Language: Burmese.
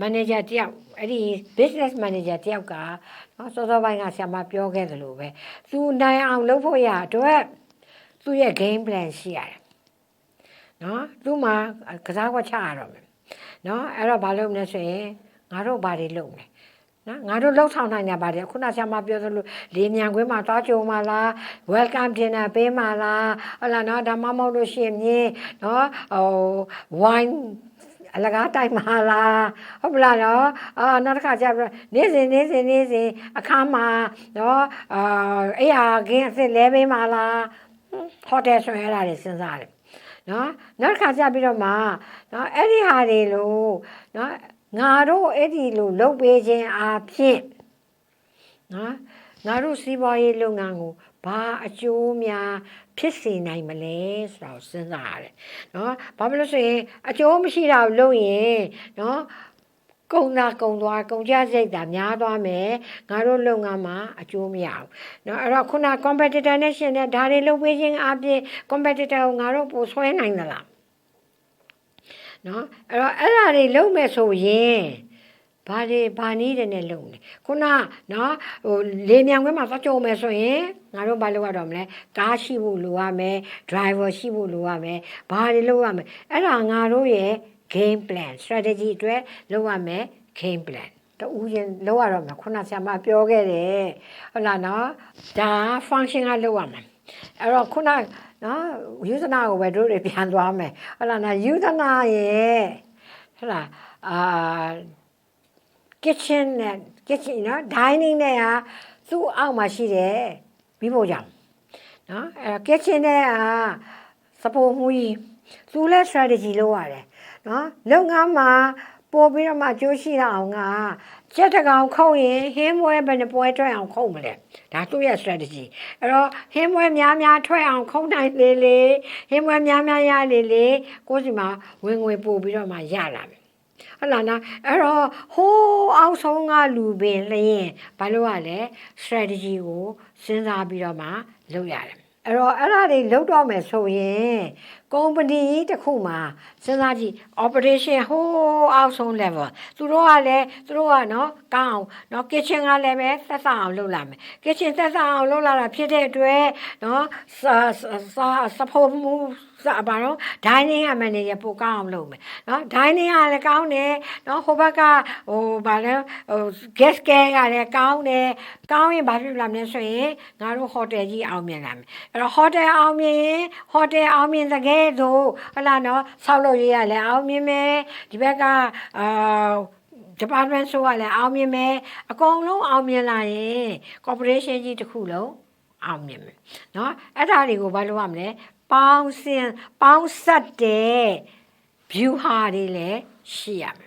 manager တယောက်အဲ့ဒီ business manager တယောက်ကနော်စောစောပိုင်းကဆရာမပြောခဲ့သလိုပဲသူနိုင်အောင်လုပ်ဖို့ရအတွက်သူ့ရဲ့ game plan ရှိရတယ်နော်သူ့မှာကစားကွက်ချရတော့မယ်နော်အဲ့တော့ဘာလုပ်မလဲဆိုရင်ငါတို့ဘာတွေလုပ်မလဲနော်ငါတို့လှုပ်ဆောင်နိုင်တာပါတယ်ခုနဆရာမပြောသလိုလေမြန်ခွင်းမှာသွားကြုံမှာလား welcome dinner ပေးမှာလားဟုတ်လားနော်ဒါမှမဟုတ်လို့ရှိရင်မြင်းနော်ဟို wine အလကားတိုက်မှာလားဟုတ်ပလားနော်အာနောက်တစ်ခါကျတော့နေ့စဉ်နေ့စဉ်နေ့စဉ်အခါမှာနော်အာအဲ့ဟာခင်းအစ်စ်လဲပေးမှာလားဟိုတယ်ဆိုရင်အဲ့ဒါတွေစဉ်းစားတယ်နော်နောက်တစ်ခါကျပြီးတော့မှနော်အဲ့ဒီဟာတွေလို့နော်ငါတို့အဲ့ဒီလိုလုပ်ပေးခြင်းအဖြစ်နော် ငါတို့စီးပွားရေးလုပ်ငန်းကိုဘာအကျိုးများဖြစ်စေနိုင်မလဲဆိုတာကိုစဉ်းစားရတယ်နော်ဘာဖြစ်လို့ဆိုရင်အကျိုးမရှိတာကိုလုပ်ရင်နော်ကုံသာကုံသွားကုံကြစိတ်သာများသွားမယ်ငါတို့လုပ်ငန်းမှာအကျိုးမရဘူးเนาะအဲ့တော့ခုန competitor နဲ့ရှင်တဲ့ဒါတွေလုပ်ပေးခြင်းအပြင် competitor ကိုငါတို့ပိုဆွဲနိုင်သလားเนาะအဲ့တော့အဲ့ဒါတွေလုပ်မယ်ဆိုရင် ဘာတွေဘာနည်းတွေနဲ့လုပ်နေခုနနော်ဟိုလေမြန်ခွဲမှာသွားကြုံမယ်ဆိုရင်ငါတို့ဘာလုပ်ရတော့မလဲကားရှိဖို့လိုရမယ် driver ရှိဖို့လိုရမယ်ဘာတွေလုပ်ရမလဲအဲ့ဒါငါတို့ရဲ့ game plan strategy အတွက်လုပ်ရမယ် game plan တူးရင်လောက်ရတော့မှာခုနဆရာမပြောခဲ့တယ်ဟုတ်လားနော်ဒါ function ကလောက်ရမှာအဲ့တော့ခုနနော်ယူသနာကိုပဲတို့တွေပြန်သွားမယ်ဟုတ်လားနော်ယူသနာရဲ့ဟုတ်လားအာ kitchen နဲ့ kitchen နော် dining နဲ့ဟာသူ့အောက်မှာရှိတယ်ပြီးဖို့ကြောင့်နော်အဲ့ kitchen နဲ့ဟာစပိုမှုကြီးသူလည်း strategy လုပ်ရတယ်နော်လုပ်ငန်းမှာပို့ပြီးတော့မှကြိုးရှိတာအောင်ကစက်တကောင်ခုံရင်ဟင်းမွဲဘယ်နှပွဲထွက်အောင်ခုံမလဲဒါသူ့ရဲ့ strategy အဲ့တော့ဟင်းမွဲများများထွက်အောင်ခုံနိုင်လေလေဟင်းမွဲများများရလေလေကိုယ်စီမှာဝင်ငွေပို့ပြီးတော့မှရလာမယ် ဟုတ်လားနော်အဲ့တော့ဟိုးအောက်ဆုံးကလူပင်လျင်ဘာလို့ရလဲ strategy ကိုစဉ်းစားပြီးတော့မှလုပ်ရတယ်အဲ့တော့အဲ့ဒါတွေလုပ်တော့မယ်ဆိုရင်ကုမ္ပဏီကြီးတစ်ခုမှာစဉ်းစားကြည့် operation ဟိုးအောက်ဆုံး level သူတို့ကလည်းသူတို့ကနော်ကောင်းအောင်နော် kitchen ကလည်းပဲသက်သာအောင်လုပ်လာမယ် kitchen သက်သာအောင်လုပ်လာတာဖြစ်တဲ့အတွက်နော်စာစာစဖို့မှုစာဘာလို့ dining က manager ပိုကောင်းအောင်လုပ်မယ်နော် dining ကလည်းကောင်းတယ်နော်ဟိုဘက်ကဟိုဘာလဲဟို guest care ကလည်းကောင်းတယ်ကောင်းရင်ဘာဖြစ်လာမလဲဆိုရင်ငါတို့ hotel ကြီးအောင်မြင်လာမယ်အဲ့တော့ hotel အောင်မြင်ရင် hotel အောင်မြင်တဲ့ကသို့ဟုတ်လားနော်ဆောက်လုပ်ရေးရလည်းအောင်မြင်မယ်ဒီဘက်ကအာ department ဆိုကလည်းအောင်မြင်မယ်အကုန်လုံးအောင်မြင်လာရင် corporation ကြီးတစ်ခုလုံးအောင်မြင်မယ်เนาะအဲ့ဒါတွေကိုဘာလုပ်ရမလဲပေါင်းစင်ပေါင်းဆက်တဲ့ view ဟာတွေလည်းရှိရမယ်